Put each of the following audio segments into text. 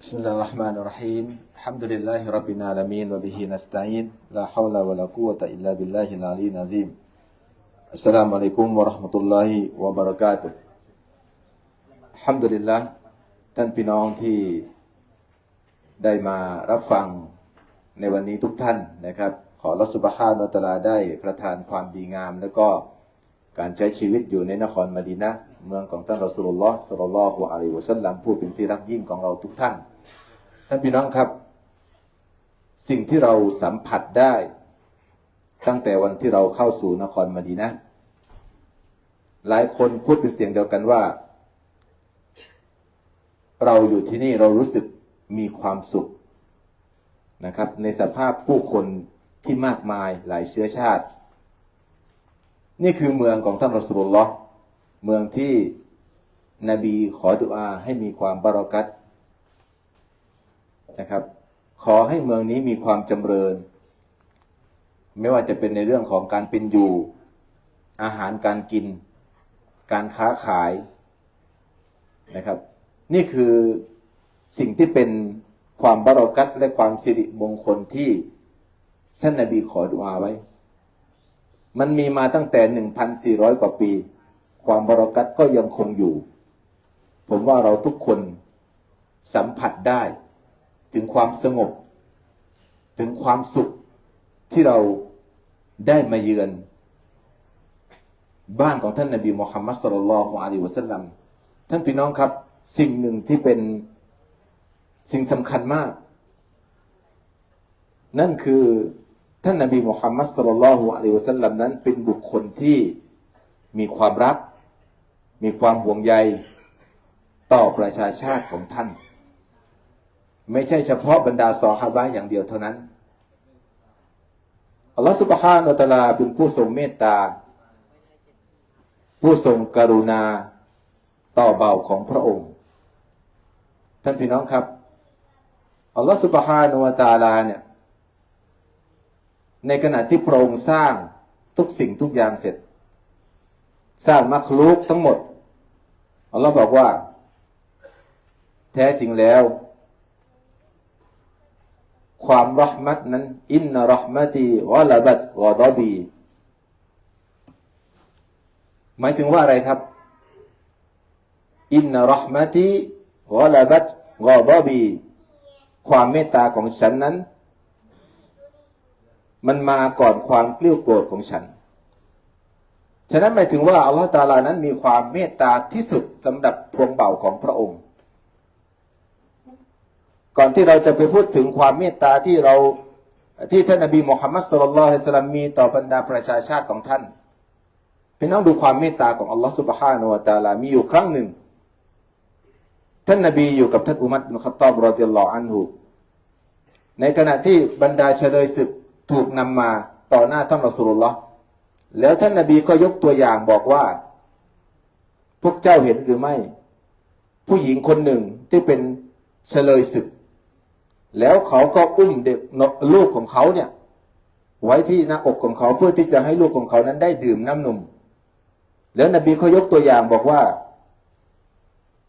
بسم الله الرحمن الرحيم الحمد لله رب العالمين وبه نستعين لا حول ولا قوة إلا بالله العلي العظيم السلام عليكم ورحمة الله وبركاته الحمد لله ท่านพี่น้องที่ได้มารับฟังในวันนี้ทุกท่านนะครับ ขอรัสุบฮานอตลาได้ประทานความดีงาม แล้วก็การใช้ชีวิตอยู่ในนครมดีนะเมืองของท่านรอสุลลอฮ์สุลลัลฮุอะลัยวะสัลลัมผู้เป็นที่รักยิ่งของเราทุกท่าน ท่านพี่น้องครับ สิ่งที่เราสัมผัสได้ ตั้งแต่วันที่เราเข้าสู่นครมะดีนะ หลายคนพูดเป็นเสียงเดียวกันว่า เราอยู่ที่นี่เรารู้สึกมีความสุขนะครับ ในสภาพผู้คนที่มากมายหลายเชื้อชาติ นี่คือเมืองของท่านรอสุลลอฮ์เมืองที่นบีขอดุอาให้มีความบารักัต นะครับ ขอให้เมืองนี้มีความจำเริญ ไม่ว่าจะเป็นในเรื่องของการเป็นอยู่ อาหารการกิน การค้าขายนะครับ นี่คือสิ่งที่เป็นความบารักัตและความสิริมงคลที่ท่านนาบีขอดุอาไว้ มันมีมาตั้งแต่ 1,400 กว่าปี ความบารักัตก็ยังคงอยู่ ผมว่าเราทุกคนสัมผัสได้ ถึงความสงบ ถึงความสุขที่เราได้มาเยือน บ้านของท่านนาบีมุฮัมมัดสุลลัลลอฮุอะลัยฮิวะสัลลัมท่านพี่น้องครับ สิ่งหนึ่งที่เป็นสิ่งสำคัญมาก นั่นคือท่านนาบีมุฮัมมัดสุลลัลลอฮุอะลัยฮิวะสัลลัมนั้น เป็นบุคคลที่มีความรัก มีความห่วงใย ต่อประชาชาติของท่าน ไม่ใช่เฉพาะบรรดาซอฮาบะอย่างเดียวเท่านั้นอัลลอฮฺสุบฮานาอัตลาเป็นผู้ทรงเมตตา ผู้ทรงกรุณาต่อเบาของพระองค์ ท่านพี่น้องครับอัลลอฮฺสุบฮานอัตะลาเนี่ยในขณะที่พระองค์สร้างทุกสิ่งทุกอย่างเสร็จ สร้างมักลุกทั้งหมดอัลลอฮ์บอกว่า แท้จริงแล้ว ความรหมัดนั้น อินนรหมัตีวะลาบัตกอดอบี หมายถึงว่าอะไรครับ อินนรหมัตีวะลาบัตกอดอบี ความเมตตาของฉันนั้น มันมาก่อนความเกลี้ยวโกรธของฉัน ฉะนั้นหมายถึงว่าอัลลอฮฺตาลานั้นมีความเมตตาที่สุดสำหรับพวงเบาของพระองค์ ก่อนที่เราจะไปพูดถึงความเมตตาที่เราที่ท่านนบีมุฮัมมัดสุลลัลฮิสลามมีต่อบรรดาประชาชาติของท่านพี่น้องดูความเมตตาของอัลลอฮฺสุบฮานาอัลตาลามีอยู่ครั้งหนึ่ง ท่านนบีอยู่กับท่านอุมัดบินขัตตอบรอดิลลอฮุอันฮุในขณะที่บรรดาเฉลยศึกถูกนำมาต่อหน้าท่านรอสูลุลลอฮ์แล้วท่านนบีก็ยกตัวอย่างบอกว่า พวกเจ้าเห็นหรือไม่ ผู้หญิงคนหนึ่งที่เป็นเฉลยศึก แล้วเขาก็อุ้มเด็กลูกของเขาเนี่ย ไว้ที่หน้าอกของเขาเพื่อที่จะให้ลูกของเขานั้นได้ดื่มน้ำนม แล้วนบีเขายกตัวอย่างบอกว่า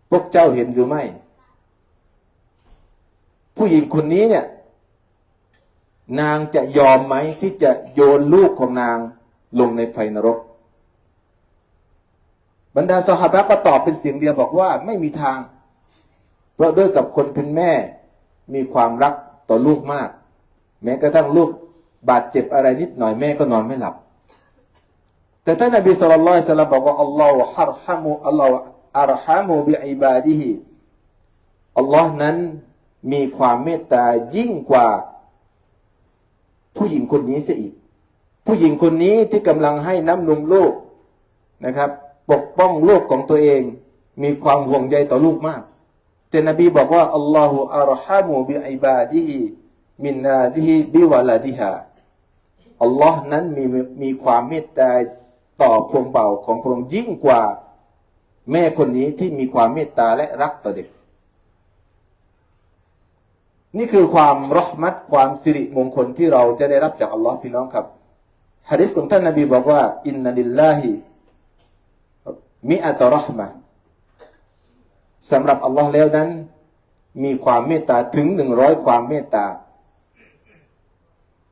พวกเจ้าเห็นหรือไม่ ผู้หญิงคนนี้เนี่ย นางจะยอมไหมที่จะโยนลูกของนางลงในไฟนรก บรรดาสหายก็ตอบเป็นเสียงเดียวบอกว่าไม่มีทาง เพราะด้วยกับคนเป็นแม่ มีความรักต่อลูกมาก แม้กระทั่งลูกบาดเจ็บอะไรนิดหน่อยแม่ก็นอนไม่หลับ แต่ท่านนบีสุลต่านสัลลัมบอกว่าอัลลอฮฺฮารฮามุอัลลอฮฺอัรฮามุบิอิบาดิฮิอัลลอฮ์นั้นมีความเมตตายิ่งกว่า ผู้หญิงคนนี้เสียอีก ผู้หญิงคนนี้ที่กำลังให้น้ำนมลูกนะครับ ปกป้องลูกของตัวเอง มีความห่วงใยต่อลูกมาก แต่นบีบอกว่าอัลลอฮฺอัรฮามุบิอิบาดิฮิมินนาดิฮิบิวะลาดิฮาอัลลอฮ์นั้นมีมีความเมตตาต่อพวงเบาของพระองค์ยิ่งกว่า แม่คนนี้ที่มีความเมตตาและรักต่อเด็ก นี่คือความรหมัดความสิริมงคลที่เราจะได้รับจากอัลลอฮ์พี่น้องครับฮะดิษของท่านนบีบอกว่า อินนัลิลลาฮิมิอัตรหมะ สำหรับอัลลอฮ์แล้วนั้น มีความเมตตาถึงหนึ่งร้อยความเมตตา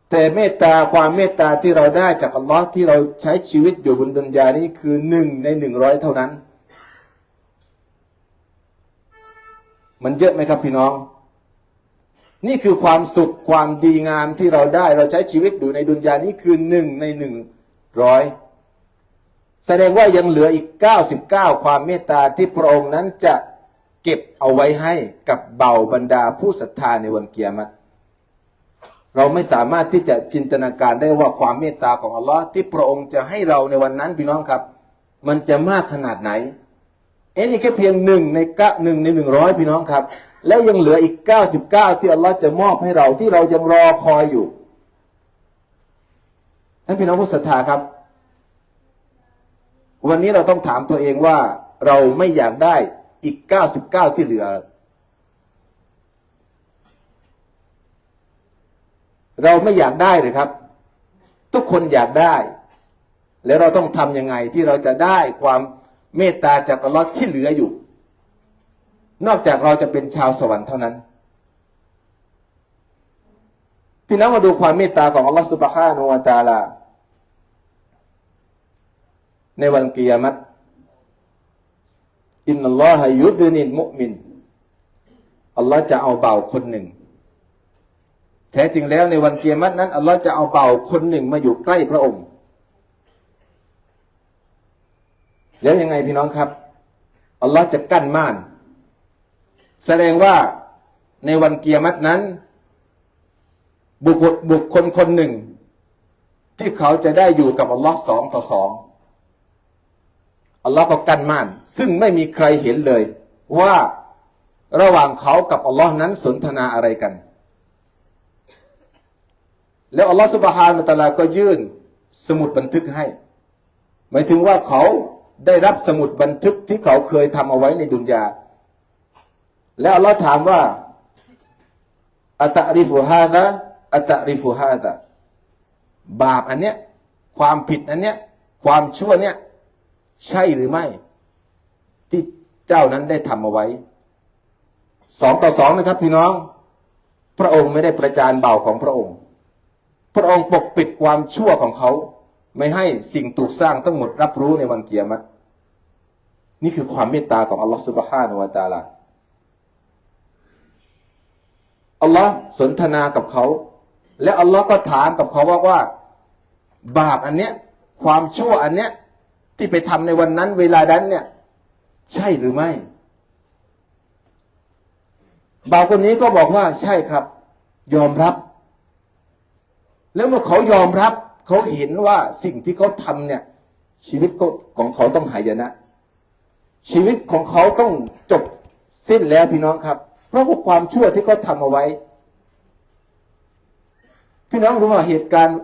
แต่เมตตาความเมตตาที่เราได้จากอัลลอฮ์ที่เราใช้ชีวิตอยู่บนดุนยานี้คือหนึ่งในหนึ่งร้อยเท่านั้น มันเยอะไหมครับพี่น้อง นี่คือความสุขความดีงามที่เราได้เราใช้ชีวิตอยู่ในดุนยานี้คือหนึ่งในหนึ่งร้อยแสดงว่ายังเหลืออีก 99 ความเมตตาที่พระองค์นั้นจะ เก็บเอาไว้ให้กับเบาบรรดาผู้ศรัทธาในวันเกียรติเราไม่สามารถที่จะจินตนาการได้ว่าความเมตตาของอัลลอฮ์ที่พระองค์จะให้เราในวันนั้นพี่น้องครับ มันจะมากขนาดไหนเอ็นี่แค่เพียงหนึ่งในกะหนึ่งในหนึ่งร้อยพี่น้องครับ แล้วยังเหลืออีกเก้าสิบเก้าที่อัลลอฮ์จะมอบให้เราที่เรายังรอคอยอยู่ท่านพี่น้องผู้ศรัทธาครับ วันนี้เราต้องถามตัวเองว่าเราไม่อยากได้ อีกเก้าสิบเก้าที่เหลือ เราไม่อยากได้เลยครับ ทุกคนอยากได้ แล้วเราต้องทำยังไงที่เราจะได้ความเมตตาจากอัลลอฮ์ที่เหลืออยู่ นอกจากเราจะเป็นชาวสวรรค์เท่านั้นพี่น้องมาดูความเมตตาของอัลลอฮ์สุบฮานุวาตาลาในวันกิยามัต อินนัลลอฮยุดนินมุมิน อัลลอฮ์จะเอาเบาคนหนึ่ง แท้จริงแล้วในวันเกียรตินั้น อัลลอฮ์จะเอาเบาคนหนึ่งมาอยู่ใกล้พระองค์ แล้วยังไงพี่น้องครับ อัลลอฮ์จะกั้นม่าน แสดงว่าในวันเกียรตินั้น บุคคลบุคคลคนหนึ่ง ที่เขาจะได้อยู่กับอัลลอฮ์สองต่อสอง อัลลอฮ์ก็กั้นม่าน ซึ่งไม่มีใครเห็นเลย ว่าระหว่างเขากับอัลลอฮ์นั้นสนทนาอะไรกัน แล้วอัลลอฮฺสุบฮานะตะลาก็ยื่นสมุดบันทึกให้ หมายถึงว่าเขาได้รับสมุดบันทึกที่เขาเคยทำเอาไว้ในดุนยา แล้วอัลลอฮ์ถามว่าอัตริฟุฮาดะอัตริฟุฮาดะบาปอันเนี้ยความผิดอันเนี้ยความชั่วเนี้ย ใช่หรือไม่ ที่เจ้านั้นได้ทำเอาไว้สองต่อสองนะครับพี่น้อง พระองค์ไม่ได้ประจานเบาของพระองค์ พระองค์ปกปิดความชั่วของเขา ไม่ให้สิ่งถูกสร้างทั้งหมดรับรู้ในวันเกียรตินี่คือความเมตตาของอัลลอฮฺสุบฮานุวาตาลาอัลลอฮ์สนทนากับเขา และอัลลอฮ์ก็ถามกับเขาว่าว่า บาปอันเนี้ย ความชั่วอันเนี้ย ที่ไปทำในวันนั้น เวลานั้นเนี่ย ใช่หรือไม่บ่าวคนนี้ก็บอกว่าใช่ครับ ยอมรับ แล้วเมื่อเขายอมรับ เขาเห็นว่าสิ่งที่เขาทำเนี่ย ชีวิตของเขาต้องหายนะ ชีวิตของเขาต้องจบสิ้นแล้วพี่น้องครับ เพราะว่าความชั่วที่เขาทำเอาไว้ พี่น้องรู้ว่าเหตุการณ์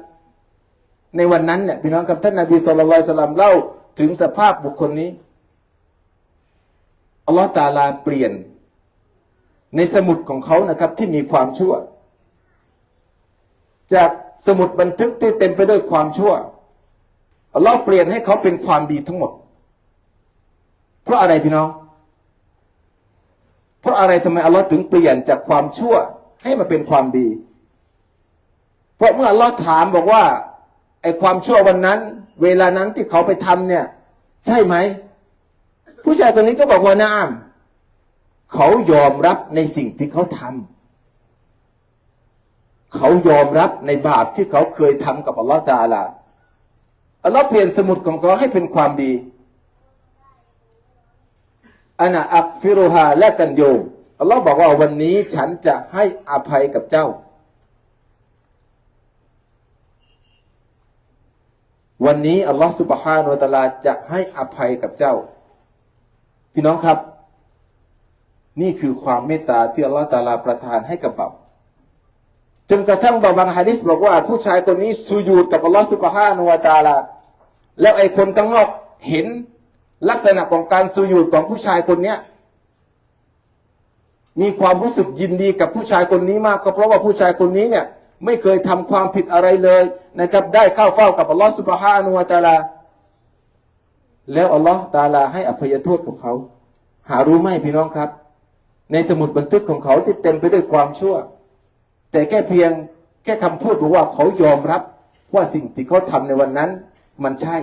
ในวันนั้นเนี่ยพี่น้องกับท่านนาบีสุลต่านสลัมเล่า ถึงสภาพบุคคลนี้อัลลอฮฺตาลาเปลี่ยน ในสมุดของเขานะครับ ที่มีความชั่ว จากสมุดบันทึกที่เต็มไปด้วยความชั่วอัลลอฮ์เปลี่ยนให้เขาเป็นความดีทั้งหมด เพราะอะไรพี่น้อง เพราะอะไรทำไมอัลลอฮ์ถึงเปลี่ยนจากความชั่วให้มาเป็นความดี เพราะเมื่ออัลลอฮ์ถามบอกว่า ไอความชั่ววันนั้น เวลานั้นที่เขาไปทำเนี่ย ใช่ไหม ผู้ชายคนนี้ก็บอกว่าน้ามเขายอมรับในสิ่งที่เขาทำเขายอมรับในบาปที่เขาเคยทำกับอัลลอฮฺตาลาอัลลอฮ์เปลี่ยนสมุดของเขาให้เป็นความดีอานาอักฟิรุฮาและกันโยมอัลลอฮ์บอกว่าวันนี้ฉันจะให้อภัยกับเจ้า วันนี้อัลลอฮ์สุบฮานุตะลาจะให้อภัยกับเจ้า พี่น้องครับ นี่คือความเมตตาที่อัลลอฮ์ตาลาประทานให้กับเราจนกระทั่งบางฮะดิษบอกว่า ผู้ชายคนนี้สุญูดกับอัลลอฮ์สุบฮานวาตาลา แล้วไอ้คนตั้งนอกเห็นลักษณะของการสุญูดของผู้ชายคนเนี้ยมีความรู้สึกยินดีกับผู้ชายคนนี้มากก็เพราะว่าผู้ชายคนนี้เนี่ย ไม่เคยทำความผิดอะไรเลยนะครับ ได้เข้าเฝ้ากับอัลลอฮ์สุบฮานุวาตาลา แล้วอัลลอฮ์ตาลาให้อภัยโทษกับเขา หารู้ไหมพี่น้องครับ ในสมุดบันทึกของเขาที่เต็มไปด้วยความชั่ว แต่แค่เพียงแค่คำพูดบอกว่าเขายอมรับว่าสิ่งที่เขาทำในวันนั้น มันใช่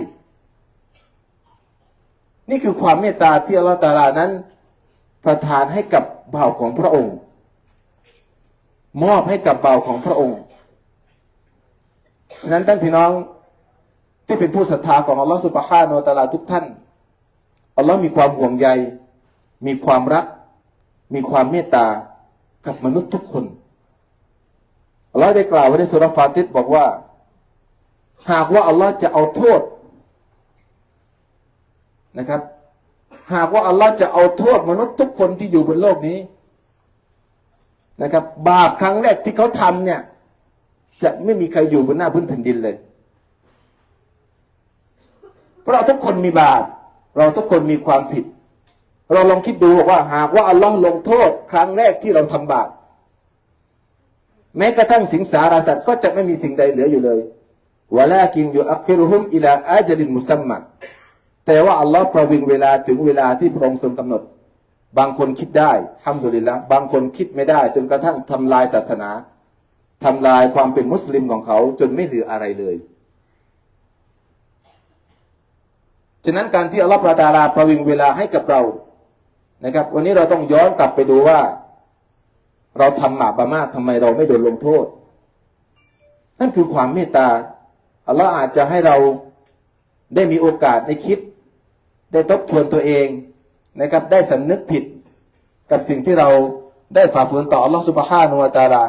นี่คือความเมตตาที่อัลลอฮฺตาลานั้น ประทานให้กับบ่าวของพระองค์ มอบให้กับเบาของพระองค์ ฉะนั้นท่านพี่น้องที่เป็นผู้ศรัทธาของอัลลอฮฺสุบฮานาอัลตะอาลาทุกท่าน อัลลอฮ์มีความห่วงใย มีความรัก มีความเมตตากับมนุษย์ทุกคน อัลลอฮ์ได้กล่าวไว้ในสุรฟาติสบอกว่า หากว่าอัลลอฮ์จะเอาโทษนะครับ หากว่าอัลลอฮ์จะเอาโทษมนุษย์ทุกคนที่อยู่บนโลกนี้ นะครับ บาปครั้งแรกที่เขาทำเนี่ย จะไม่มีใครอยู่บนหน้าพื้นแผ่นดินเลย เพราะเราทุกคนมีบาป เราทุกคนมีความผิด เราลองคิดดูว่า หากว่าอัลลอฮ์ลงโทษ ครั้งแรกที่เราทำบาปแม้กระทั่งสิงสารสัตว์ก็จะไม่มีสิ่งใดเหลืออยู่เลยวะลากินอยู่อัคคิรุฮุมอิลาอาจลินมุซัมมัดแต่ว่าอัลลอฮ์ประวิงเวลาถึงเวลาที่พระองค์ทรงกำหนด บางคนคิดได้ทำดุลิลละบางคนคิดไม่ได้ จนกระทั่งทำลายศาสนาทำลายความเป็นมุสลิมของเขาจนไม่เหลืออะไรเลย ฉะนั้นการที่อัลลอฮฺประทานประวิงเวลาให้กับเรานะครับ วันนี้เราต้องย้อนกลับไปดูว่า เราทำบาปมามากทำไมเราไม่โดนลงโทษ นั่นคือความเมตตาอัลลอฮ์อาจจะให้เราได้มีโอกาสได้คิด ได้ทบทวนตัวเอง นะครับได้สำนึกผิดกับสิ่งที่เราได้ฝ่าฝืนต่ออัลลอฮฺสุบฮานุวาตาลา